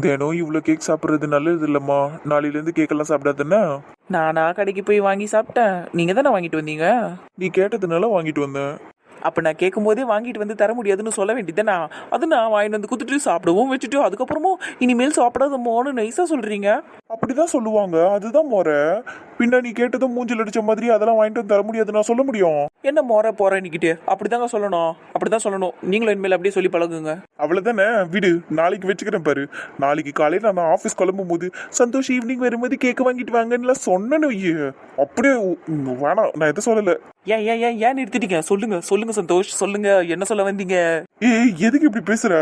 தினம் இவ்வளோ கேக் சாப்பிட்றது நல்லது இல்லைம்மா. நாளையிலேருந்து கேக்கெல்லாம் சாப்பிடாதுன்னா நானா கடைக்கு போய் வாங்கி சாப்பிட்டேன். நீங்க தானே வாங்கிட்டு வந்தீங்க? நீ கேட்டதுனால வாங்கிட்டு வந்தேன். அப்ப நான் கேட்கும் போதே வாங்கிட்டு வந்து தர முடியாதுன்னு சொல்ல வேண்டியதுதானா அது நான் வாங்கிட்டு வந்து குத்துட்டு சாப்பிடவும் வச்சுட்டு அதுக்கப்புறமும் இனிமேல் சாப்பிடாதமோன்னு நைஸா சொல்றீங்க? அப்படிதான் சொல்லுவாங்க. அதுதான் முறை. பின்ன நீ கேட்டதும் மூஞ்சில் அடிச்ச மாதிரி அதெல்லாம் வாங்கிட்டு வந்து தர முடியாது நான் சொல்ல முடியும். என்ன மோற போறேன்னுக்கிட்டு அப்படிதாங்க சொல்லணும். அப்படிதான் சொல்லணும். நீங்களும் இனிமேல் அப்படியே சொல்லி பழகுங்க. அவ்வளவுதானே? விடு. நாளைக்கு வச்சுக்கிறேன் பாரு. நாளைக்கு காலையில நான் ஆஃபீஸ் கிளம்பும் போது சந்தோஷ் ஈவினிங் வரும்போது கேக் வாங்கிட்டு வாங்கன்னு சொன்னேன்னு அப்படியே வேணாம். நான் எதை சொல்லல. ஏன் ஏன் ஏன் ஏன் நிறுத்திட்டீங்க? சொல்லுங்க சொல்லுங்க சந்தோஷ் சொல்லுங்க. என்ன சொல்ல வந்தீங்க? ஏய் எதுக்கு இப்படி பேசுற?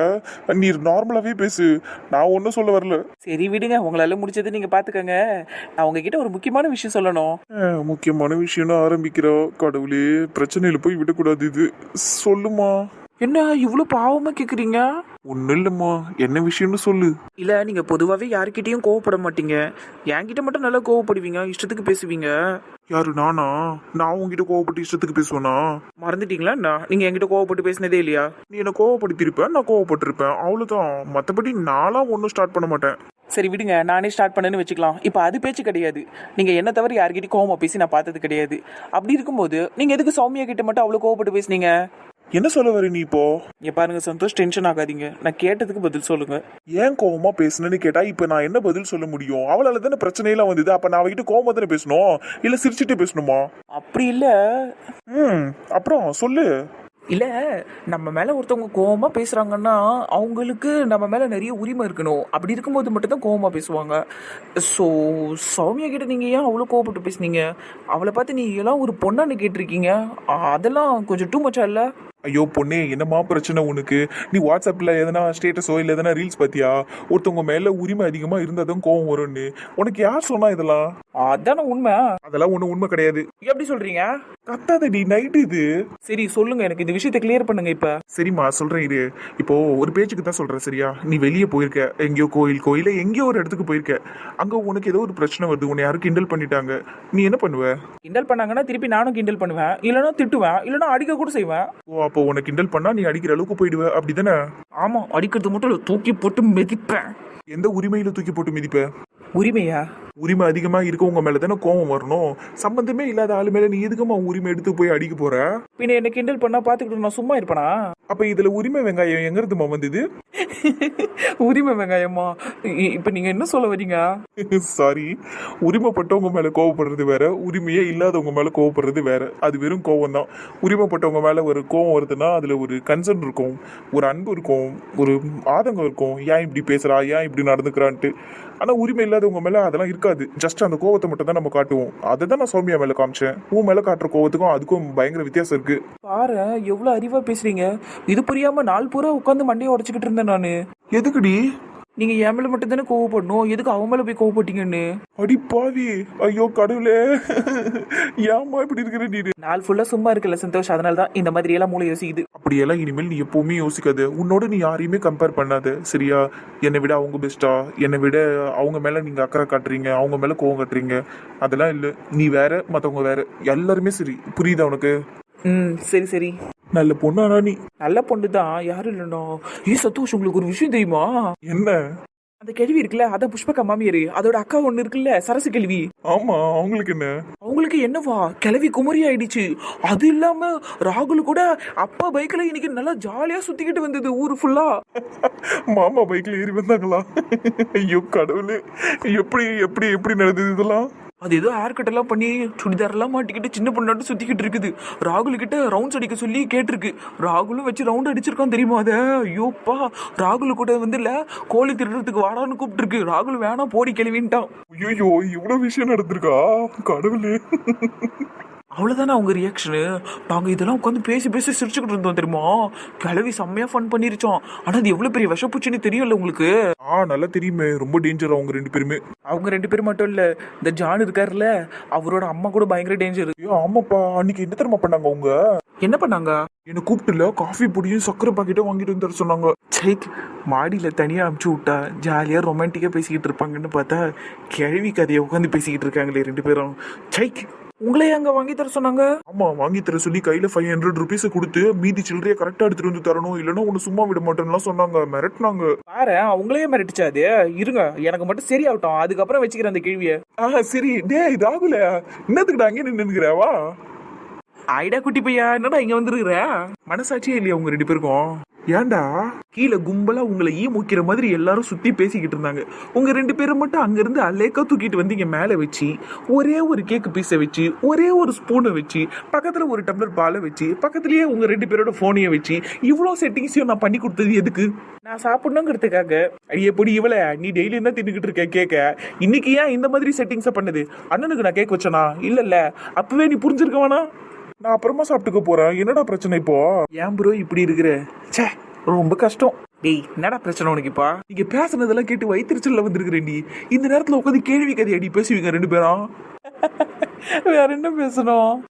நீ நார்மலாவே பேசு. நான் ஒன்றும் சொல்ல வரல. சரி விடுங்க உங்களால முடிச்சது நீங்க பாத்துக்கங்க. நான் உங்ககிட்ட ஒரு முக்கியமான விஷயம் சொல்லணும். முக்கியமான விஷயம்னு ஆரம்பிக்கிறா. கடவுளே பிரச்சனையில போய் விடக்கூடாது இது. சொல்லுமா என்ன இவ்வளவு பாவமா கேக்குறீங்க? ஒன்றும் இல்லைம்மா என்ன விஷயம்னு சொல்லு. இல்ல நீங்க பொதுவாவே யாருக்கிட்டயும் கோவப்பட மாட்டீங்க. என்கிட்ட மட்டும் நல்லா கோவப்படுவீங்க இஷ்டத்துக்கு பேசுவீங்க? யாரு நானா? நான் உங்ககிட்ட கோவப்பட்டு இஷ்டத்துக்கு பேசுவேனா? மறந்துட்டீங்களா என்ன? நீங்க என்கிட்ட கோவப்பட்டு பேசினதே இல்லையா? நீ என்ன கோவப்படுத்திருப்ப? நான் கோவப்பட்டிருப்பேன். அவ்வளவுதான். மற்றபடி நான்லாம் ஒன்றும் ஸ்டார்ட் பண்ண மாட்டேன். சரி விடுங்க. நானே ஸ்டார்ட் பண்ணேன்னு வச்சுக்கலாம். இப்போ அது பேச்சு கிடையாது. நீங்க என்ன தவிர யார்கிட்டயும் கோவமா பேசி நான் பார்த்தது கிடையாது. அப்படி இருக்கும்போது நீங்க எதுக்கு சௌமியா கிட்ட மட்டும் அவ்வளவு கோவப்பட்டு பேசுனீங்க? என்ன சொல்ல வர நீ இப்போ? இங்க பாருங்க சந்தோஷ் டென்ஷன் ஆகாதீங்க. நான் கேட்டதுக்கு பதில் சொல்லுங்க. ஏன் கோவமா பேசுனேன்னு கேட்டா இப்ப நான் என்ன பதில் சொல்ல முடியும்? அவளால தானே பிரச்சனையெல்லாம் வந்தது. அப்ப நான் அவகிட்ட கோவமா தானே பேசணும்? இல்ல சிரிச்சுட்டு பேசணுமா? அப்படி இல்ல. ம் அப்புறம் சொல்லு. இல்ல நம்ம மேல ஒருத்தவங்க கோவமா பேசுறாங்கன்னா அவங்களுக்கு நம்ம மேல நிறைய உரிமை இருக்கணும். அப்படி இருக்கும்போது மட்டும் தான் கோவமா பேசுவாங்க. ஸோ சௌமியா கிட்ட நீங்க ஏன் அவ்வளோ கோவப்பட்டு பேசுனீங்க? அவளை பார்த்து நீ எல்லாம் ஒரு பொண்ணான்னு கேட்டிருக்கீங்க. அதெல்லாம் கொஞ்சம் டூ மச்சா இல்ல? ஐயோ பொண்ணே என்னம்மா பிரச்சனை உனக்கு? நீ வாட்ஸ்அப்ல எதனா ஸ்டேட்டஸோ இல்ல எதனா ரீல்ஸ் பாத்தியா? ஒருத்தவங்க மேல உரிமை அதிகமா இருந்தாதான் கோவம் வரும்னு. உனக்கு யார் சொன்னா இதெல்லாம்? அதானே உண்மை. அதெல்லாம் ஒண்ணு உண்மை கிடையாது. எப்படி சொல்றீங்க? கத்தாதடி நைட்டு இது. சரி சொல்லுங்க எனக்கு இந்த விஷயத்தை கிளியர் பண்ணுங்க இப்ப. சரிம்மா சொல்றேன் இரு. இப்போ ஒரு பேச்சுக்கு தான் சொல்றேன் சரியா? நீ வெளியே போயிருக்க எங்கேயோ கோயில் கோயில எங்கேயோ ஒரு இடத்துக்கு போயிருக்க. அங்க உனக்கு ஏதோ ஒரு பிரச்சனை வருது உன்னை யாரும் கிண்டல் பண்ணிட்டாங்க. நீ என்ன பண்ணுவ? கிண்டல் பண்ணாங்கன்னா திருப்பி நானும் கிண்டல் பண்ணுவேன். இல்லைன்னா திட்டுவேன். இல்லைன்னா அடிக்க கூட செய்வேன். ஓ அப்போ உன்னை கிண்டல் பண்ணா நீ அடிக்கிற அளவுக்கு போயிடுவ அப்படிதானே? ஆமா அடிக்கிறது மட்டும் இல்ல தூக்கி போட்டு மிதிப்பேன். எந்த உரிமையில தூக்கி போட்டு மிதிப்ப? உரிமையா? உரிமை அதிகமா இருக்கவங்க மேல தானே கோவம் வரணும். சம்பந்தமே இல்லாத ஆளு மேல நீ எதுக்குமா உரிமை எடுத்து போய் அடிக்க போற? பின்ன என்ன கிண்டல் பண்ணா பாத்துக்கிட்டு நான் சும்மா இருப்பேனா? அப்ப இதுல உரிமை வெங்காயம் எங்க இருந்துமா வந்தது? உரிமை வெங்காயமா? இப்ப நீங்க என்ன சொல்ல வரீங்க? சாரி உரிமைப்பட்டவங்க மேல கோவப்படுறது வேற உரிமையே இல்லாதவங்க மேல கோவப்படுறது வேற. அது வெறும் கோவம் தான் உரிமைப்பட்டவங்க மேல ஒரு கோவம் வருதுன்னா அதுல ஒரு கன்சர்ன் இருக்கும் ஒரு அன்பு இருக்கும் ஒரு ஆதங்கம் இருக்கும். ஏன் இப்படி பேசுறா? ஏன் இப்படி நடந்துக்கிறான்ட்டு? ஆனா உரிமை இல்லாதவங்க மேல அதெல்லாம் இருக்காது. ஜஸ்ட் அந்த கோவத்தை மட்டும் தான் நம்ம காட்டுவோம். அதை தான் நான் சௌமியா மேல காமிச்சேன். உன் மேல காட்டுற கோவத்துக்கும் அதுக்கும் பயங்கர வித்தியாசம் இருக்கு. பாரு எவ்வளவு அறிவா பேசுறீங்க. இது புரியாம நாள் பூரா உட்காந்து மண்டையை உடைச்சுக்கிட்டு இருந்தேன் நானு. எதுக்குடி? நீங்க என் மேல மட்டும் தானே கோவப்படணும். எதுக்கு அவன் மேல போய் கோவப்பட்டீங்கன்னு? அடி பாவி. ஐயோ கடவுளே. ஏம்மா இப்படி இருக்கிற நீ நாள் ஃபுல்லா சும்மா இருக்கல சந்தோஷ். அதனால தான் இந்த மாதிரி எல்லாம் மூளை யோசிக்குது. அப்படியெல்லாம் இனிமேல் நீ எப்பவுமே யோசிக்காத. உன்னோட நீ யாரையுமே கம்பேர் பண்ணாத. சரியா? என்னை விட அவங்க பெஸ்டா என்னை விட அவங்க மேல நீங்க அக்கறை காட்டுறீங்க. அவங்க மேல கோவம் காட்டுறீங்க. அதெல்லாம் இல்ல. நீ வேற மத்தவங்க வேற. எல்லாருமே சரி. புரியுதா உனக்கு? ம் சரி சரி. நல்ல பொண்ணானா நீ நல்ல பொண்ணு தான் யாரும் இல்லைனோ ஏ சந்தோஷ் உங்களுக்கு ஒரு விஷயம் தெரியுமா? என்ன? அந்த கேள்வி இருக்குல்ல அதான் புஷ்பகா மாமியாரு. அதோட அக்கா ஒண்ணு இருக்குல்ல சரசு கேள்வி. ஆமா அவங்களுக்கு என்ன? அவங்களுக்கு என்னவா? கிளவி குமரி ஆயிடுச்சு. அது இல்லாம ராகுல் கூட அப்பா பைக்ல இன்னைக்கு நல்லா ஜாலியா சுத்திக்கிட்டு வந்தது ஊரு ஃபுல்லா மாமா பைக்ல ஏறி வந்தாங்களா? ஐயோ கடவுளே. எப்படி எப்படி எப்படி நடந்தது இதெல்லாம்? அது ஏதோ ஹேர் கட் எல்லாம் பண்ணி சுடிதார் எல்லாம் மாட்டிக்கிட்டு சின்ன பொண்ணாட்டு சுத்திக்கிட்டு இருக்குது. ராகுல் கிட்ட ரவுண்ட்ஸ் அடிக்க சொல்லி கேட்டிருக்கு. ராகுலும் வச்சு ரவுண்ட் அடிச்சிருக்கான் தெரியுமா அத? ஐயோப்பா. ராகுல் கூட வந்து இல்ல கோழி திருடுறதுக்கு வாடான்னு கூப்பிட்டு ராகுல் வேணாம் போடி கிளவின்ட்டான். ஐயோ இவ்வளவு விஷயம் நடந்திருக்கா? கடவுளே. அவ்வளவுதானே அவங்க ரியாக்ஷனு நாங்க இதெல்லாம் உட்காந்து பேசி பேசி சிரிச்சுக்கிட்டு இருந்தோம் தெரியுமா? கிளவி செம்மையா ஃபன் பண்ணிருச்சோம். ஆனா அது எவ்வளவு பெரிய விஷப்பூச்சின்னு தெரியும்ல உங்களுக்கு. ஆ நல்லா தெரியுமே. ரொம்ப டேஞ்சர் அவங்க ரெண்டு பேருமே. அவங்க ரெண்டு பேரும் மட்டும் இல்ல இந்த ஜான் இருக்காருல்ல அவரோட அம்மா கூட பயங்கர டேஞ்சர் ஐயோ ஆமாப்பா. அன்னைக்கு என்ன தெரியுமா பண்ணாங்க அவங்க? என்ன பண்ணாங்க? என்னை கூப்பிட்டுல காஃபி பொடியும் சக்கரை பாக்கெட்டும் வாங்கிட்டு வந்து சொன்னாங்க. சைக் மாடியில தனியா அமுச்சு விட்டா ஜாலியா ரொமான்டிக்கா பேசிக்கிட்டு இருப்பாங்கன்னு பார்த்தா கிழவி கதையை உட்காந்து பேசிக்கிட்டு இருக்காங்களே ரெண்டு பேரும். சைக் உங்களே அங்க வாங்கி தர சொன்னாங்க? ஆமா வாங்கி தர சொல்லி கையில ஃபைவ் ஹண்ட்ரட் ருபீஸ் கொடுத்து மீதி சில்லறைய கரெக்டா எடுத்துட்டு வந்து தரணும். இல்லைன்னா உன்னை சும்மா விட மாட்டேன்னுலாம் சொன்னாங்க. மிரட்டினாங்க. பாரு அவங்களே மிரட்டிச்சா அது. இருங்க எனக்கு மட்டும் சரியாகட்டும். அதுக்கப்புறம் வச்சுக்கிறேன் அந்த கேள்வியை. ஆ சரி. டேய் ராகுல என்னத்துக்குடா அங்கே நின்னுக்கிற வா. ஐடா குட்டி பையா என்னடா இங்க வந்துருக்குற? மனசாட்சியே இல்லையா உங்க ரெண்டு பேருக்கும்? ஏன்டா? கீழே கும்பலா உங்களை ஈ முக்கிற மாதிரி எல்லாரும் சுத்தி பேசிக்கிட்டு இருந்தாங்க. உங்க ரெண்டு பேரும் மட்டும் அங்கிருந்து அலேக்கா தூக்கிட்டு வந்து இங்க மேல வச்சு ஒரே ஒரு கேக் பீஸை வச்சு ஒரே ஒரு ஸ்பூனை வச்சு பக்கத்துல ஒரு டம்ளர் பாலை வச்சு பக்கத்துலயே உங்க ரெண்டு பேரோட போனையும் வச்சு இவ்வளோ செட்டிங்ஸையும் நான் பண்ணி கொடுத்தது எதுக்கு? நான் சாப்பிடணுங்கிறதுக்காக. எப்படி இவள நீ டெய்லி தான் தின்னுக்கிட்டு இருக்க கேக்க இன்னைக்கு ஏன் இந்த மாதிரி செட்டிங்ஸை பண்ணுது? அண்ணனுக்கு நான் கேக் வச்சனா? இல்ல இல்ல அப்பவே நீ புரிஞ்சிருக்க வேணா நான் அப்புறமா சாப்பிட்டுக்க போறேன். என்னடா பிரச்சனை இப்போ? ஏன் ப்ரோ இப்படி இருக்கிற? ச்சே ரொம்ப கஷ்டம். டேய் என்னடா பிரச்சனை உனக்கு இப்பா? நீங்க பேசுனதெல்லாம் கேட்டு வயிற்றுச்சல்ல வந்திருக்கிறேன் நீ இந்த நேரத்துல உட்காந்து கேள்வி கதை அடி பேசுவீங்க ரெண்டு பேரும் வேற என்ன பேசணும்?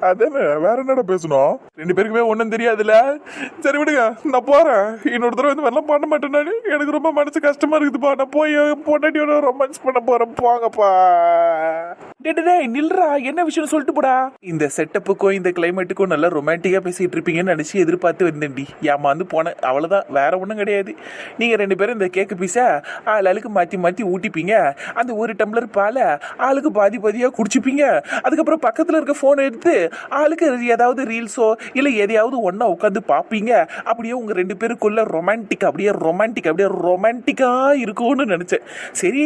அதானே வேற என்னடா பேசணும்? ரெண்டு பேருக்குமே ஒண்ணும் தெரியாதுல்ல? சரி விடுங்க நான் போறேன். இன்னொரு தடவை வந்து வரலாம் பண்ண மாட்டேன் நானு. எனக்கு ரொம்ப மனசு கஷ்டமா இருக்குதுப்பா நான் போய் பொண்டாட்டியோட ரொமான்ஸ் பண்ண போறேன். போங்கப்பா. நில்றா. என்ன விஷயம் சொல்லிட்டு போடா. இந்த செட்டப்புக்கும் இந்த கிளைமேட்டுக்கும் நல்லா ரொமான்டிக்கா பேசிட்டு இருப்பீங்கன்னு நினைச்சு எதிர்பார்த்து வந்தேன்டி. ஏமாந்து போனேன் அவ்வளவுதான். வேற ஒண்ணும் கிடையாது. நீங்க ரெண்டு பேரும் இந்த கேக்கு பீஸா ஆள் ஆளுக்கு மாத்தி மாத்தி ஊட்டிப்பீங்க. அந்த ஒரு டம்ளர் பாலை ஆளுக்கு பாதி பாதியா முடிச்சுப்பீங்க. அதுக்கப்புறம் பக்கத்தில் இருக்க ஃபோனை எடுத்து ஆளுக்கு ஏதாவது ரீல்ஸோ இல்லை எதையாவது ஒன்றா உட்காந்து பார்ப்பீங்க அப்படியே உங்கள் ரெண்டு பேருக்குள்ள ரொமான்டிக் அப்படியே ரொமான்டிக் அப்படியே ரொமான்டிக்காக இருக்கும்னு நினச்சேன். சரி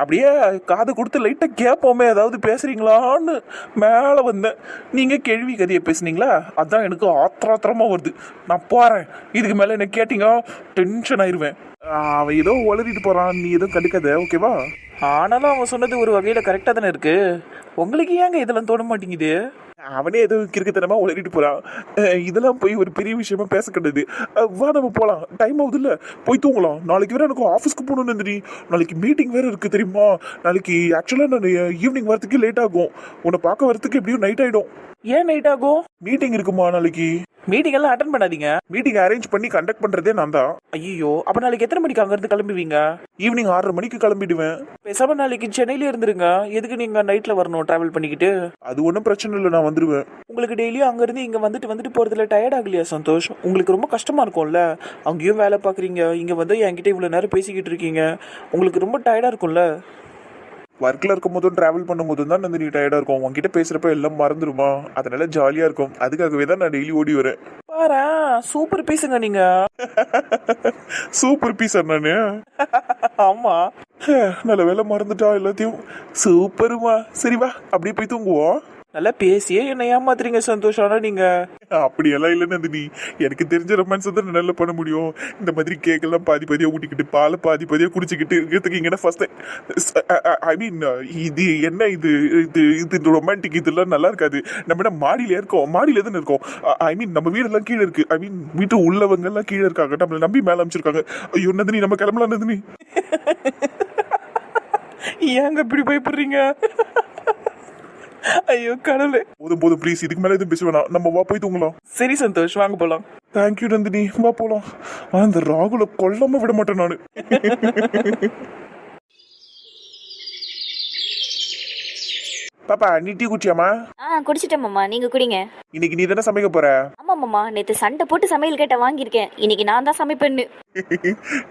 அப்படியே காது கொடுத்து லைட்டாக கேட்போமே ஏதாவது பேசுகிறீங்களான்னு மேலே வந்தேன். நீங்கள் கேள்வி கதையை பேசுனீங்களா? அதான் எனக்கு ஆத்திராத்திரமாக வருது. நான் போகிறேன் இதுக்கு மேலே என்ன கேட்டிங்க? டென்ஷன் ஆயிடுவேன் அவன் ஏதோ உளறிட்டு போறான். நீ எதுவும் கண்டுக்காத ஓகேவா ஆனாலும் அவன் சொன்னது ஒரு வகையில கரெக்டா தானே இருக்கு. உங்களுக்கு ஏங்க இதெல்லாம் தோண மாட்டேங்குது? அவனே ஏதோ கிறுக்குத்தனமா உளறிட்டு போறான். இதெல்லாம் போய் ஒரு பெரிய விஷயமா பேச அஹ் வா நம்ம போலாம். டைம் ஆகுது இல்ல போய் தூங்கலாம். நாளைக்கு வேற எனக்கு ஆஃபீஸ்க்கு போகணும்னு நந்தினி நாளைக்கு மீட்டிங் வேற இருக்கு தெரியுமா? நாளைக்கு ஆக்சுவலா நான் ஈவினிங் வரதுக்கு லேட் ஆகும். உன்னை பார்க்க வரதுக்கு எப்படியும் நைட் ஆயிடும். ஏன் நைட் ஆகும்? மீட்டிங் இருக்குமா நாளைக்கு? மீட்டிங் எல்லாம் அட்டன் பண்ணாதீங்க. மீட்டிங் அரேஞ்ச் பண்ணி கண்டக்ட் பண்றதே நான் தான். ஐயோ அப்ப நாளைக்கு எத்தனை மணிக்கு அங்க இருந்து கிளம்புவீங்க? ஈவினிங் ஆறரை மணிக்கு கிளம்பிடுவேன். பேசாம நாளைக்கு சென்னையில இருந்துருங்க. எதுக்கு நீங்க நைட்ல வரணும் டிராவல் பண்ணிக்கிட்டு? அது ஒன்றும் பிரச்சனை இல்லை நான் வந்துடுவேன் உங்களுக்கு டெய்லியும் அங்க இருந்து இங்க வந்துட்டு வந்துட்டு போறதுல டயர்ட் ஆகலையா சந்தோஷ்? உங்களுக்கு ரொம்ப கஷ்டமா இருக்கும்ல? அங்கேயும் வேலை பாக்குறீங்க இங்க வந்து என்கிட்ட இவ்வளவு நேரம் பேசிக்கிட்டு இருக்கீங்க. உங்களுக்கு ரொம்ப டயர்டா இருக்கும்ல? ஒர்க்ல இருக்கும் போதும் டிராவல் பண்ணும் போதும் தான் நந்தினி டயர்டா இருக்கும். உன்கிட்ட பேசுறப்ப எல்லாம் மறந்துடுமா அதனால ஜாலியா இருக்கும். அதுக்காகவே தான் நான் டெய்லி ஓடி வரேன். பாரு சூப்பர் பேசுங்க நீங்க. சூப்பர் பீஸ் நானு? ஆமா. நல்ல வேலை மறந்துட்டா எல்லாத்தையும். சூப்பருமா சரி வா அப்படியே போய் தூங்குவோம். நல்லா பேசியே என்ன ஏமாத்துறீங்க சந்தோஷ். ஆனா நீங்க அப்படியெல்லாம் இல்லை நந்தினி. எனக்கு தெரிஞ்ச ரொமான்ஸ் தான் நல்லா பண்ண முடியும். இந்த மாதிரி கேக்கெல்லாம் பாதி பாதியா ஊட்டிக்கிட்டு பாலை பாதி பாதியா குடிச்சிக்கிட்டு இருக்கிறதுக்கு இங்கே ஃபர்ஸ்ட் ஐ மீன் இது என்ன இது? இது இது ரொமான்டிக் இதெல்லாம் நல்லா இருக்காது. நம்ம என்ன மாடியில இருக்கோம்? மாடியில தானே இருக்கோம். ஐ மீன் நம்ம வீடெல்லாம் கீழே இருக்கு. ஐ மீன் வீட்டு உள்ளவங்க எல்லாம் கீழே இருக்காங்க. நம்மளை நம்பி மேல அமைச்சிருக்காங்க. ஐயோ நந்தினி நம்ம கிளம்பலாம் நந்தினி. ஏங்க இப்படி பயப்படுறீங்க? ஐயோ கடவுளே. போதும் போதும் ப்ளீஸ் இதுக்கு மேல எதுவும் பேச வேணாம். நம்ம வா போய் தூங்கலாம். சரி சந்தோஷ். வாங்க போலாம். Thank you Nandhini. வா போலாம். ஆனா இந்த ராகுல கொல்லாம விட மாட்டேன் நானு. பாப்பா நீ டீ குடிச்சியாமா ஆ குடிச்சிட்டேன் மாமா. நீங்க குடிங்க. இன்னைக்கு நீ தானே சமைக்க போற? ஆமா மாமா. நேத்து சண்டை போட்டு சமையல் கேட்ட வாங்கியிருக்கேன். இன்னைக்கு நான் தான் சமைப்பேன்னு.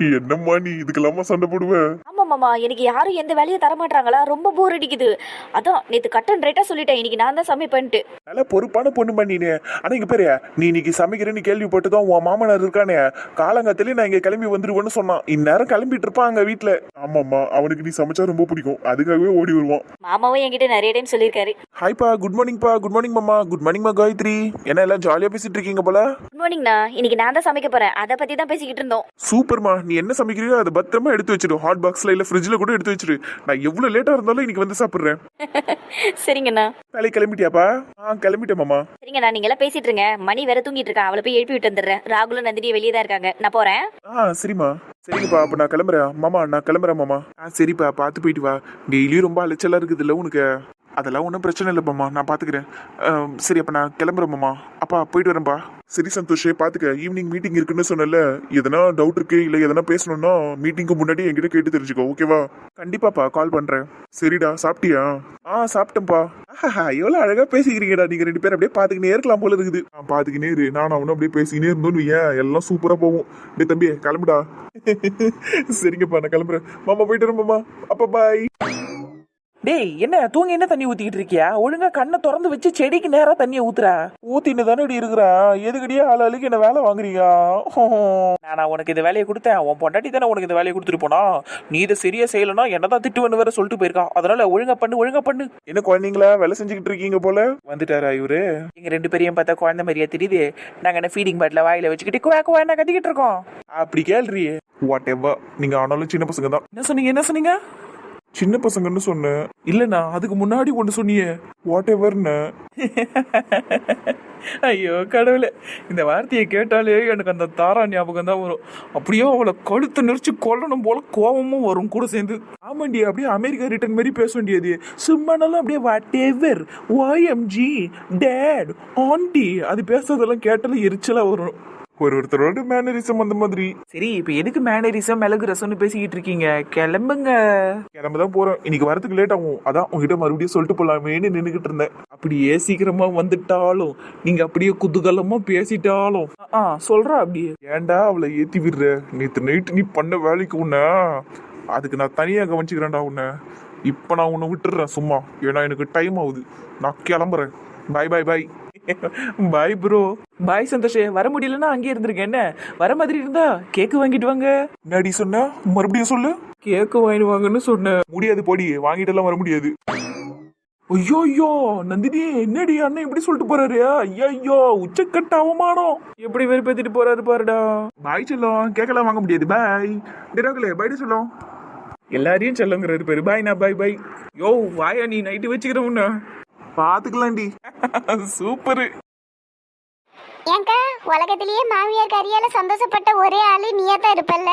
என்னம்மா நீ இதுக்கெல்லாமா சண்டை போடுவ? ஆமா மாமா எனக்கு யாரும் எந்த வேலையும் தர மாட்டாங்களா ரொம்ப போர் அடிக்குது. அதான் நேத்து கட்டன் ரைட்டா சொல்லிட்டேன். இன்னைக்கு நான் தான் சமைப்பேன்ட்டு. நல்ல பொறுப்பான பொண்ணுமா நீனு. ஆனா இங்க பாரு நீ இன்னைக்கு சமைக்கிறேன்னு கேள்விப்பட்டுதான் உன் மாமனார் இருக்கானே. காலங்காத்திலே நான் இங்க கிளம்பி வந்துருவேன்னு சொன்னான். இந்நேரம் கிளம்பிட்டு இருப்பான் அங்க வீட்டுல ஆமாம்மா அவனுக்கு நீ சமைச்சா ரொம்ப பிடிக்கும். அதுக்காகவே ஓடி வருவான். மாமாவும் என்கிட்ட நிறைய டைம் சொல்லியிருக்காரு. ஹாய்ப்பா குட் மார்னிங்ப்பா குட் மார்னிங் மாமா. குட் மார்னிங் மா காயத்ரி. என்ன எல்லாம் ஜாலியா பேசிட்டு இருக்கீங்க போல? குட் மார்னிங்ண்ணா இன்னைக்கு நான் தான் சமைக்க போறேன். அதை பத்தி தான் பேசிக்கிட்டு இருந்தோம். சூப்பர்மா நீ என்ன சமைக்கிறியோ அதை பத்திரமா எடுத்து வச்சிரு. ஹாட் பாக்ஸ்ல இல்ல ஃப்ரிட்ஜ்ல கூட எடுத்து வச்சிரு. நான் எவ்வளவு லேட்டா இருந்தாலும் இன்னைக்கு வந்து சாப்பிடுறேன். சரிங்கண்ணா. வேலைக்கு கிளம்பிட்டியாப்பா? ஆ கிளம்பிட்டேன் மாமா. சரிங்கண்ணா நீங்க எல்லாம் பேசிட்டு இருங்க. மணி வேற தூங்கிட்டு இருக்கா. அவளை போய் எழுப்பி விட்டு வந்துடுறேன். ராகுலும் நந்தினியும் வெளியே தான் இருக்காங்க. நான் போறேன். ஆ சரிம்மா. சரிங்கப்பா அப்ப நான் கிளம்புறேன். மாமா நான் கிளம்புறேன் மாமா. ஆ சரிப்பா பார்த்து போயிட்டு வா. டெய்லியும் ரொம்ப அலைச்சலா இருக்குது இல்ல உனக்கு. அதெல்லாம் ஒன்றும் பிரச்சனை இல்லைப்பாம்மா. நான் பார்த்துக்கிறேன் சரி அப்போ நான் கிளம்புறேம்மா அப்பா போயிட்டு வரேன்ப்பா. சரி சந்தோஷே பார்த்துக்க ஈவினிங் மீட்டிங் இருக்குன்னு சொன்னல எதனா டவுட் இருக்கு இல்லை எதனா பேசணும்னா மீட்டிங்க்கு முன்னாடி என்கிட்ட கேட்டு தெரிஞ்சுக்கோ ஓகேவா கண்டிப்பாப்பா கால் பண்ணுறேன் சரிடா சாப்பிட்டியா? ஆ சாப்பிட்டேன்ப்பா. எவ்வளோ அழகாக பேசிக்கிறீங்கடா. நீங்கள் ரெண்டு பேரும் அப்படியே பார்த்துக்கினே இருக்கலாம் போல இருக்குது. நான் பார்த்துக்கினே இரு. நான் அவனும் அப்படியே பேசிக்கினே இருந்தோன்னு ஏன் எல்லாம் சூப்பராக போகும். டே தம்பி கிளம்புடா. சரிங்கப்பா நான் கிளம்புறேன். மாமா போயிட்டு வரேன் மாமா. அப்பா பாய் டேய் என்ன தூங்கி என்ன தண்ணி ஊத்திக்கிட்டு இருக்கியா? ஒழுங்கா கண்ணை திறந்து வச்சு செடிக்கு நேரா தண்ணியை ஊத்துற. ஊத்தின்னு தானே இருக்கிறேன் எதுக்கடியே ஆள் ஆளுக்கு என்ன வேலை வாங்குறீங்க? நானா உனக்கு இந்த வேலையை கொடுத்தேன். உன் பொண்டாட்டி தானே உனக்கு இந்த வேலையை கொடுத்துட்டு போனா? நீ இதை சரியா செய்யலனா என்னதான் திட்டுவன்னு வேற சொல்லிட்டு போயிருக்கா. அதனால ஒழுங்கா பண்ணு ஒழுங்கா பண்ணு. என்ன குழந்தைங்களா? வேலை செஞ்சுக்கிட்டு இருக்கீங்க போல? வந்துட்டாரா இவரு? எங்க ரெண்டு பேரையும் பார்த்தா குழந்தை மாதிரியா தெரியுது. நாங்க என்ன ஃபீடிங் பாட்டில வாயில வச்சுக்கிட்டு குவா குவா என்ன கத்திக்கிட்டு இருக்கோம்? அப்படி கேள்றியே. வாட் எவர் நீங்க ஆனாலும் சின்ன பசங்க தான். என்ன சொன்னீங்க என்ன சொன்னீங்க? சின்ன பசங்கன்னு சொன்னேன் இல்லண்ணா அதுக்கு முன்னாடி ஒன்று சொன்னியே. வாட் எவர்னு ஐயோ கடவுளே. இந்த வார்த்தையை கேட்டாலே எனக்கு அந்த தாரா ஞாபகம் தான் வரும். அப்படியே அவளை கழுத்தை நெரிச்சு கொல்லணும் போல கோபமும் வரும் கூட சேர்ந்து. ஆமாண்டி அப்படியே அமெரிக்கா ரிட்டர்ன் மாதிரி பேச வேண்டியது. சும்மானாலும் அப்படியே whatever OMG date aunty அது பேசுறதெல்லாம் கேட்டாலும் எரிச்சலா வரும். ஒரு ஒருத்தரோட மேனரிசம் அந்த மாதிரி. சரி இப்போ எதுக்கு மேனரிசம் மிளகு ரசம்னு பேசிக்கிட்டு இருக்கீங்க? கிளம்புங்க. கிளம்ப தான் போறேன். இன்னைக்கு வரதுக்கு லேட் ஆகும். அதான் உங்ககிட்ட மறுபடியும் சொல்லிட்டு போலாமேன்னு நின்னுகிட்டு இருந்தேன். அப்படியே சீக்கிரமா வந்துட்டாலும் நீங்க அப்படியே குதூகலமா பேசிட்டாலும். ஆ சொல்றா அப்படியே. ஏன்டா அவளை ஏத்தி விடுற? நேத்து நைட்டு நீ பண்ண வேலைக்கு உன்ன. அதுக்கு நான் தனியா கவனிச்சுக்கிறேன்டா உன்னை. இப்போ நான் உன்னை விட்டுடுறேன் சும்மா. ஏன்னா எனக்கு டைம் ஆகுது. நான் கிளம்புறேன். Bye bye bye bye bro bye சந்தோஷே. வர முடியலன்னா அங்கேயே இருந்திருக்கேன் என்ன? வர மாதிரி இருந்தா கேக்கு வாங்கிட்டு வாங்க. என்னடி சொன்ன? மறுபடியும் சொல்லு. கேக்கு வாங்கிட்டு வாங்கன்னு சொன்னேன். முடியாது போடி. வாங்கிட்டு வர முடியாது. ஐயோ ஐயோ நந்தினி என்னடி அண்ணன் இப்படி சொல்லிட்டு போறாரு? ஐயோ உச்சக்கட்ட அவமானம். எப்படி வெறுப்பேத்திட்டு போறாரு பாருடா. பாய் சொல்லும். கேட்கலாம் வாங்க முடியாது. பாய் டிராகலே பாய் சொல்லும். எல்லாரையும் செல்லுங்கிறாரு பேரு. பாய் நான் பாய் பாய் யோ வாயா நீ நைட்டு வச்சுக்கிற முன்ன பாத்துக்கலாம்டி. சூப்பர். ஏங்கா உலகத்திலேயே மாமியார் கரியால சந்தோஷப்பட்ட ஒரே ஆளு நீயா தான் இருப்பல்ல?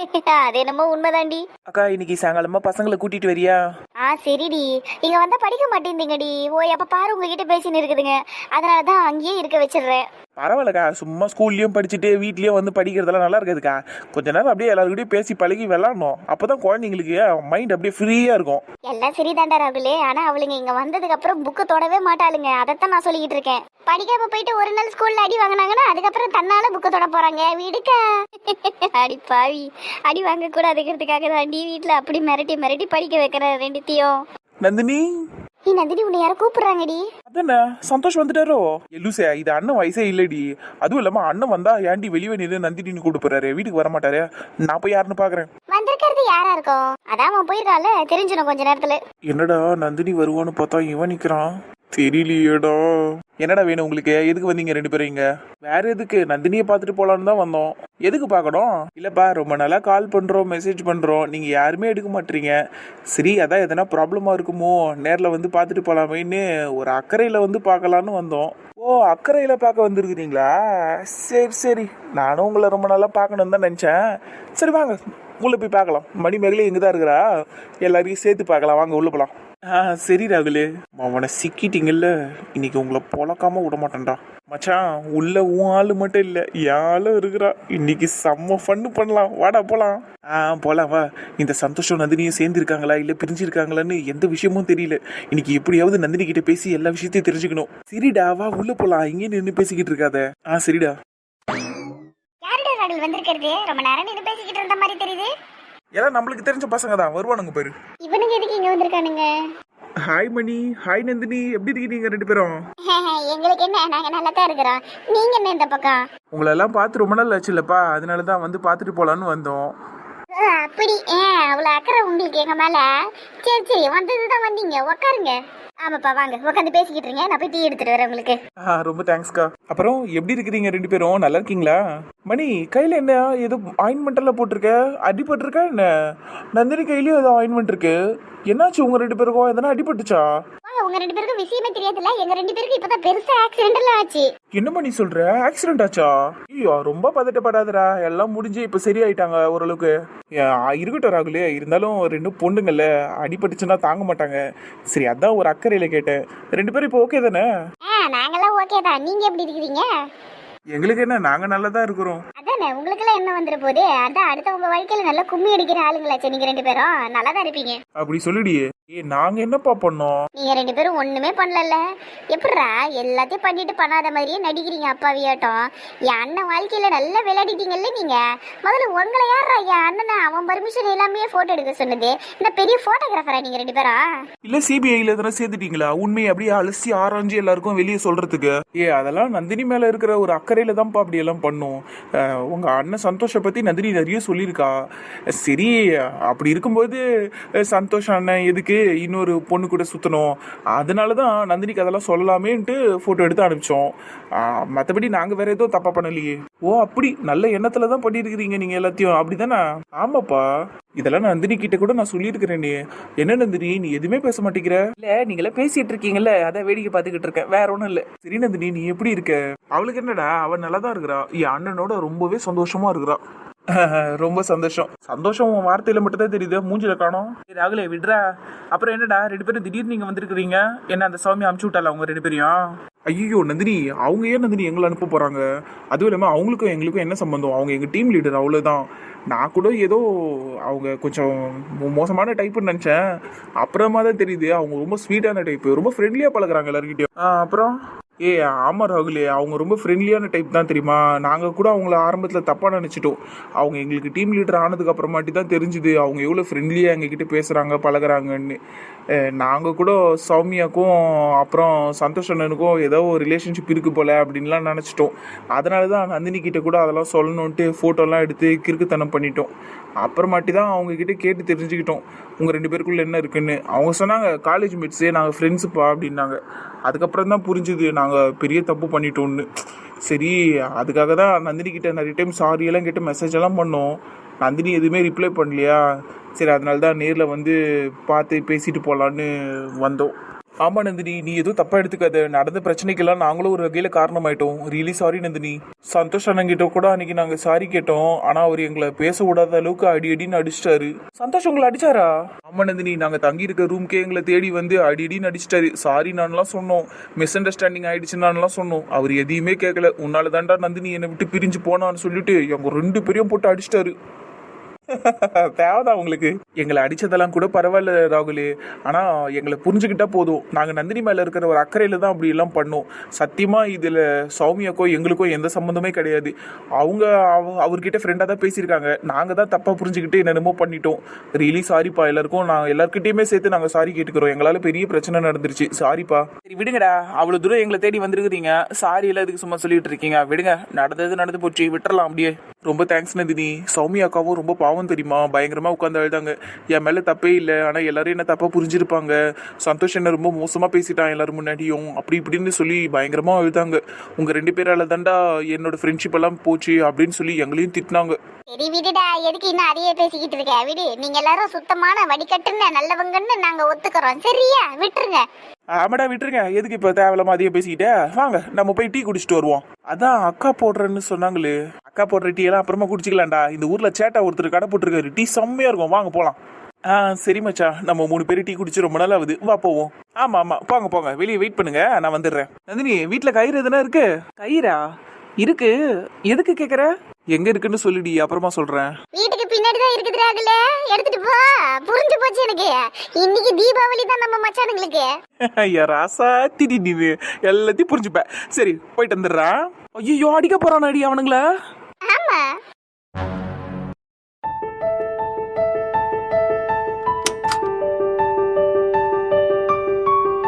அது என்னமோ உண்மைதாண்டி. அக்கா இன்னைக்கு சாயங்காலமா பசங்களை கூட்டிட்டு வரியா? ஆ சரிடி. இங்க வந்தா படிக்க மாட்டேந்தீங்கடி ஓ எப்ப பாரு உங்ககிட்ட பேசின்னு இருக்குதுங்க. அதனால தான் அங்கேயே இருக்க வச்சிடுறேன். பரவாயில்லக்கா. சும்மா ஸ்கூல்லயும் படிச்சுட்டு வீட்லயும் வந்து படிக்கிறதெல்லாம் நல்லா இருக்குதுக்கா. கொஞ்ச நேரம் அப்படியே எல்லாருக்கிட்டையும் பேசி பழகி விளாடணும் அப்பதான் குழந்தைங்களுக்கு மைண்ட் அப்படியே ஃப்ரீயா இருக்கும். எல்லாம் சரிதாண்டா ராகுலே. ஆனா அவளுங்க இங்க வந்ததுக்கு அப்புறம் புக்கு தொடவே மாட்டாளுங்க. அதைத்தான் நான் சொல்லிக்கிட்டு இருக்கேன். படிக்காம போயிட்டு ஒரு நாள் ஸ்கூல்ல அடி வாங்கினாங்கன்னா அதுக்கப்புறம் தன்னால புக்கு தொட போறாங்க. விடுக்க. அடி பாவி. அடி வாங்க கூடாதுங்கிறதுக்காக தாண்டி வீட்டுல அப்படி மிரட்டி மிரட்டி படிக்க வைக்கிற ரெண்டுத்தையும். நந்தினி? நீ நந்தினி உன்னை யாரும் கூப்பிடுறாங்கடி. அதானே சந்தோஷ் வந்துட்டாரோ? எல்லூசே இது அண்ணன் வயசே இல்லடி. அதுவும் இல்லாம அண்ணன் வந்தா ஏன்டி வெளியே நின்று நந்தினின்னு கூட்டு போறாரு? வீட்டுக்கு வர மாட்டாரு? நான் போய் யாருன்னு பாக்குறேன். வந்திருக்கிறது யாரா இருக்கும்? அதான் அவன் போயிருக்கான்ல தெரிஞ்சிடும் கொஞ்ச நேரத்துல. என்னடா நந்தினி வருவான்னு பார்த்தா இவன் நிக்கிறான்? தெரியலையேடா. என்னடா வேணும் உங்களுக்கு? எதுக்கு வந்தீங்க ரெண்டு பேரும் இங்க? வேற எதுக்கு? நந்தினியை பார்த்துட்டு போலான்னு தான் வந்தோம். எதுக்கு பார்க்கணும்? இல்லப்பா ரொம்ப நாளா கால் பண்றோம் மெசேஜ் பண்றோம். நீங்க யாருமே எடுக்க மாட்டீங்க. சரி அதான் எதனா ப்ராப்ளமா இருக்குமோ? நேரில் வந்து பார்த்துட்டு போலாமேன்னு ஒரு அக்கறையில வந்து பார்க்கலான்னு வந்தோம். ஓ அக்கறையில் பார்க்க வந்திருக்கிறீங்களா? சரி சரி. நானும் உங்களை ரொம்ப நாளாக பார்க்கணுன்னு தான் நினச்சேன். சரி வாங்க. உள்ளே போய் பார்க்கலாம். மணிமேகலை இங்கே தான் இருக்கிறா? எல்லாரையும் சேர்த்து பார்க்கலாம். வாங்க உள்ளே போகலாம் ஆ சரி ராகுலு. அவனை சிக்கிட்டீங்கல்ல இன்னைக்கு உங்களை பொழக்காம விட மாட்டேன்டா. மச்சான் உள்ள உன் ஆள் மட்டும் இல்ல என் இருக்கிறா. இன்னைக்கு செம்ம ஃபன்னு பண்ணலாம். வாடா போலாம். ஆ போலாம் வா. இந்த சந்தோஷம் நந்தினியும் சேர்ந்து இருக்காங்களா இல்ல பிரிஞ்சிருக்காங்களான்னு எந்த விஷயமும் தெரியல. இன்னைக்கு எப்படியாவது நந்தினி கிட்ட பேசி எல்லா விஷயத்தையும் தெரிஞ்சுக்கணும். சரிடா வா உள்ள போலாம். இங்கே நின்று பேசிக்கிட்டு இருக்காத. ஆ சரிடா. வந்திருக்கிறது? ரொம்ப நேரம் நின்று பேசிக்கிட்டு இருந்த மாதிரி தெரியுது. எல்லாம் நம்மளுக்கு தெரிஞ்ச பசங்க தான் வருவானுங்க பேரு. இவனுங்க எதுக்கு இங்க வந்திருக்கானுங்க? ஹாய் மணி ஹாய் நந்தினி எப்படி இருக்கீங்க ரெண்டு பேரும்? எங்களுக்கு என்ன? நாங்க நல்லா தான் இருக்கிறோம். நீங்க என்ன இந்த பக்கம்? உங்களெல்லாம் பார்த்து ரொம்ப நாள் ஆச்சு இல்லப்பா அதனால தான் வந்து பார்த்துட்டு போலான்னு வந்தோம். அப்படி ஏன்? அவ்வளவு அக்கறை உங்களுக்கு எங்க மேல? சரி சரி வந்ததுதான் வந்தீங்க. உக்காருங்க. ஆமாப்பா வாங்க. உட்காந்து பேசிக்கிட்டு இருங்க. நான் போய் டீ எடுத்துட்டு வரேன் உங்களுக்கு. ஆ ரொம்ப தேங்க்ஸ்க்கா அப்புறம் எப்படி இருக்கிறீங்க ரெண்டு பேரும்? நல்லா இருக்கீங்களா? மணி கையில் என்ன? ஏதோ ஆயின்மெண்ட் எல்லாம் போட்டிருக்க? அடிபட்டிருக்கா என்ன? நந்தினி கையிலயும் ஏதோ ஆயின்மெண்ட் இருக்கு. என்னாச்சு உங்க ரெண்டு பேருக்கும்? எதனா அடிபட்டுச்சா? உங்க ரெண்டு பேருக்கும் விஷயமே தெரியாதுல்ல? எங்க ரெண்டு பேருக்கும் இப்பதான் பெருசா ஆக்சிடென்ட் எல்லாம் ஆச்சு. என்னம்மா நீ சொல்ற? ஆக்சிடென்ட் ஆச்சா? ஐயோ ரொம்ப பதட்டப்படாதடா. எல்லாம் முடிஞ்சு இப்ப சரியாயிட்டாங்க ஓரளவுக்கு. இருக்கட்டும் ராகுலே. இருந்தாலும் ரெண்டும் பொண்ணுங்கல்ல அடிபட்டுச்சுன்னா தாங்க மாட்டாங்க. சரி அதான் ஒரு அக்கறையில கேட்டேன். ரெண்டு பேரும் இப்போ ஓகே தானே? நாங்கெல்லாம் ஓகே தான். நீங்க எப்படி இருக்கிறீங்க? எங்களுக்கு என்ன நாங்க நல்லதா இருக்கிறோம். அதானே உங்களுக்கெல்லாம் என்ன வந்துட போகுது? அதான் அடுத்த உங்க வாழ்க்கையில நல்லா கும்மி அடிக்கிற ஆளுங்களாச்சே நீங்க ரெண்டு பேரும். நல்லா தான் இருப்பீங்க. அப்படி சொல்லிடியே. ஏ நாங்க என்னப்பா பண்ணோம்? நீங்க ரெண்டு பேரும் ஒண்ணுமே பண்ணல எப்படிடா எல்லாத்தையும் பண்ணிட்டு பண்ணாத மாதிரியே நடிக்கிறீங்க அப்பாவியாட்டம். என் அண்ணன் வாழ்க்கையில நல்லா விளையாடிட்டீங்கல்ல நீங்க? முதல்ல உங்களை யாரா என் அண்ணனை? அவன் பர்மிஷன் எல்லாமே போட்டோ எடுக்க சொன்னது. இந்த பெரிய போட்டோகிராஃபரா நீங்க ரெண்டு பேரும் இல்ல சிபிஐல எதனா சேர்த்துட்டீங்களா உண்மையை அப்படியே அலசி ஆராய்ஞ்சு எல்லாருக்கும் வெளியே சொல்றதுக்கு. ஏ அதெல்லாம் நந்தினி மேல இருக்கிற ஒரு அக்கறையில தான்ப்பா அப்படி எல்லாம் பண்ணும். அஹ், உங்க அண்ணன் சந்தோஷ பத்தி நந்தினி நிறைய சொல்லியிருக்கா. சரி அப்படி இருக்கும்போது அஹ், சந்தோஷ் அண்ணன் எதுக்கு? இன்னொரு பொண்ணு கூட சுத்தணும். அதனால தான் நந்தினிக்கு அதெல்லாம் சொல்லலாமேன்ட்டு போட்டோ எடுத்து அனுப்பிச்சோம். அஹ், மத்தபடி நாங்க வேற எதுவும் தப்பா பண்ணலையே. ஓ அப்படி. நல்ல எண்ணத்துல தான் பண்ணியிருக்கிறீங்க நீங்க எல்லாத்தையும். அப்படிதானே? ஆமாப்பா. இதெல்லாம் நந்தினி கிட்ட கூட நான் சொல்லியிருக்கிறேனே. என்ன நந்தினி நீ எதுவுமே பேச மாட்டேங்கிற? இல்ல நீங்களே பேசிட்டு இருக்கீங்கல்ல. அதான் வேடிக்கை பார்த்துக்கிட்டு இருக்கேன். வேற ஒண்ணும் இல்ல. சரி நந்தினி நீ எப்படி இருக்க? அவளுக்கு என்னடா? அவன் நல்லா தான் இருக்கிறா. என் அண்ணனோட ரொம்பவே சந்தோஷமா இருக்கிறா. ரொம்ப சந்தோஷம். சந்தோஷம் உன் வார்த்தையில மட்டும் தான் தெரியுது. மூஞ்சில காணோம். ராகுலே விடுறா. அப்புறம் என்னடா? ரெண்டு பேரும் திடீர்னு நீங்க வந்திருக்கிறீங்க. என்ன அந்த சௌமியா அமுச்சு விட்டால அவங்க ரெண்டு பேரையும்? ஐயோ நந்தினி அவங்க ஏன் நந்தினி எங்களை அனுப்ப போறாங்க? அதுவும் இல்லாம அவங்களுக்கும் எங்களுக்கும் என்ன சம்பந்தம்? அவங்க எங்க டீம் லீடர் அவ்வளவுதான். நான் கூட ஏதோ அவங்க கொஞ்சம் மோசமான டைப்புன்னு நினச்சேன். அப்புறமா தான் தெரியுது அவங்க ரொம்ப ஸ்வீட்டான டைப்பு ரொம்ப ஃப்ரெண்ட்லியாக பழகுறாங்க எல்லாருக்கிட்டையும் அப்புறம்? ஏ ஆமாம் ராகுலே அவங்க ரொம்ப ஃப்ரெண்ட்லியான டைப் தான் தெரியுமா? நாங்கள் கூட அவங்கள ஆரம்பத்தில் தப்பாக நினச்சிட்டோம். அவங்க எங்களுக்கு டீம் லீடர் ஆனதுக்கு அப்புறமாட்டி தான் தெரிஞ்சுது. அவங்க எவ்வளோ ஃப்ரெண்ட்லியாக எங்ககிட்ட பேசுகிறாங்க பழகுறாங்கன்னு. நாங்கள் கூட சௌமியாக்கும் அப்புறம் சந்தோஷ் அண்ணனுக்கும் ஏதோ ஒரு ரிலேஷன்ஷிப் இருக்கு போல அப்படின்லாம் நினச்சிட்டோம். அதனால தான் நந்தினி கிட்ட கூட அதெல்லாம் சொல்லணுன்ட்டு ஃபோட்டோலாம் எடுத்து கிறுக்குத்தனம் பண்ணிட்டோம். அப்புறமாட்டி தான் அவங்கக்கிட்ட கேட்டு தெரிஞ்சுக்கிட்டோம். உங்கள் ரெண்டு பேருக்குள்ளே என்ன இருக்குன்னு. அவங்க சொன்னாங்க காலேஜ் மேட்ஸே நாங்கள் ஃப்ரெண்ட்ஸுப்பா அப்படின்னாங்க. அதுக்கப்புறம் தான் புரிஞ்சுது நாங்கள் பெரிய தப்பு பண்ணிட்டோம்னு. சரி அதுக்காக தான் நந்தினி கிட்ட நிறைய டைம் சாரி எல்லாம் கேட்டு மெசேஜ் எல்லாம் பண்ணோம். நந்தினி எதுவுமே ரிப்ளை பண்ணலையா? சரி அதனால தான் நேரில் வந்து பார்த்து பேசிட்டு போகலான்னு வந்தோம். ஆமா நந்தினி. நீ எதுவும் தப்பா எடுத்துக்காத. நடந்த பிரச்சனைக்கெல்லாம் நாங்களும் ஒரு வகையில காரணமாயிட்டோம். Really sorry Nandhini. சந்தோஷ் அண்ணங்கிட்ட கூட அன்னைக்கு நாங்க சாரி கேட்டோம். ஆனா அவர் எங்களை பேச விடாத அளவுக்கு அடி அடின்னு அடிச்சிட்டாரு. சந்தோஷ் உங்களை அடிச்சாரா? ஆமா நந்தினி. நாங்க தங்கி இருக்க ரூம்க்கே எங்களை தேடி வந்து அடி அடின்னு அடிச்சிட்டாரு. சாரி நான்லாம் சொன்னோம். மிஸ் அண்டர்ஸ்டாண்டிங் ஆயிடுச்சுன்னான்லாம் சொன்னோம். அவர் எதையுமே கேட்கல. உன்னால தாண்டா நந்தினி என்னை விட்டு பிரிஞ்சு போனான்னு சொல்லிட்டு எங்க ரெண்டு பேரையும் போட்டு அடிச்சிட்டாரு. தேவைதான் உங்களுக்கு. எங்களை அடிச்சதெல்லாம் கூட பரவாயில்ல ராகுலே. ஆனா எங்களை புரிஞ்சுக்கிட்டா போதும். நாங்க நந்தினி மேல இருக்கிற ஒரு அக்கறையில தான் அப்படி எல்லாம் பண்ணோம். சத்தியமா இதுல சௌமியாக்கோ எங்களுக்கோ எந்த சம்மந்தமே கிடையாது. அவங்க அவ- அவர்கிட்ட ஃப்ரெண்டா தான் பேசியிருக்காங்க. நாங்க தான் தப்பா புரிஞ்சுக்கிட்டு என்னென்னமோ பண்ணிட்டோம். ரியலி சாரிப்பா எல்லாருக்கும் நான் எல்லார்கிட்டயுமே சேர்த்து நாங்க சாரி கேட்டுக்கிறோம். எங்களால பெரிய பிரச்சனை நடந்துருச்சு. சாரிப்பா சரி விடுங்கடா. அவ்வளவு தூரம் எங்களை தேடி வந்திருக்கிறீங்க. சாரி எல்லாம் இதுக்கு சும்மா சொல்லிட்டு இருக்கீங்க. விடுங்க. நடந்தது நடந்து போச்சு. விட்டுறலாம் அப்படியே. ரொம்ப தேங்க்ஸ் நந்தினி. சௌமி அக்காவும் ரொம்ப பாவம் தெரியுமா? பயங்கரமா உட்காந்து அழுதாங்க. என் மேலே தப்பே இல்லை. ஆனால் எல்லாரும் என்ன தப்பாக புரிஞ்சிருப்பாங்க. சந்தோஷ் என்ன ரொம்ப மோசமா பேசிட்டான் எல்லாரும் முன்னாடியும். அப்படி இப்படின்னு சொல்லி பயங்கரமா அழுதாங்க. உங்க ரெண்டு பேரால் தாண்டா என்னோட ஃப்ரெண்ட்ஷிப் எல்லாம் போச்சு அப்படின்னு சொல்லி எங்களையும் திட்டினாங்க. சரி விடுடா எதுக்கு இன்னும் அதையே பேசிக்கிட்டு இருக்க? விடு நீங்க எல்லாரும் சுத்தமான வடிகட்டுன்னு நல்லவங்கன்னு நாங்க ஒத்துக்கிறோம். சரியா? விட்டுருங்க. ஆமாடா விட்டுருங்க. எதுக்கு இப்போ தேவையில்லாம அதையே பேசிக்கிட்டே? வாங்க நம்ம போய் டீ குடிச்சிட்டு வருவோம். அதான் அக்கா போடுறேன்னு சொன்னாங்களே. அக்கா போடுற டீ எல்லாம் அப்புறமா குடிச்சிக்கலாம்டா. இந்த ஊர்ல சேட்டா ஒருத்தர் கடை போட்டிருக்காரு. டீ செம்மையா இருக்கும். வாங்க போலாம். ஆ சரி மச்சான் நம்ம மூணு பேரும் டீ குடிச்சு ரொம்ப நாள் ஆகுது. வா போவோம். ஆமா ஆமா. போங்க போங்க. வெளியே வெயிட் பண்ணுங்க. நான் வந்துடுறேன். நந்தினி வீட்ல கயிறு எதுனா இருக்கு? கயிறா? இருக்கு. எதுக்கு கேக்குற? எங்க இருக்குன்னு சொல்லிடி. அப்புறமா சொல்றேன். இருக்குது ராகுல எடுத்துட்டு போ. புரிஞ்சு போச்சு எனக்கு. இன்னைக்கு தீபாவளி தான் நம்ம மச்சானுங்களுக்கு. ஐயா ராசா திடி நீ எல்லாத்தையும் புரிஞ்சுப்ப சரி போயிட்டு வந்துடுறான். ஐயோ அடிக்க போறான் அடி அவனுங்கள. ஆமா.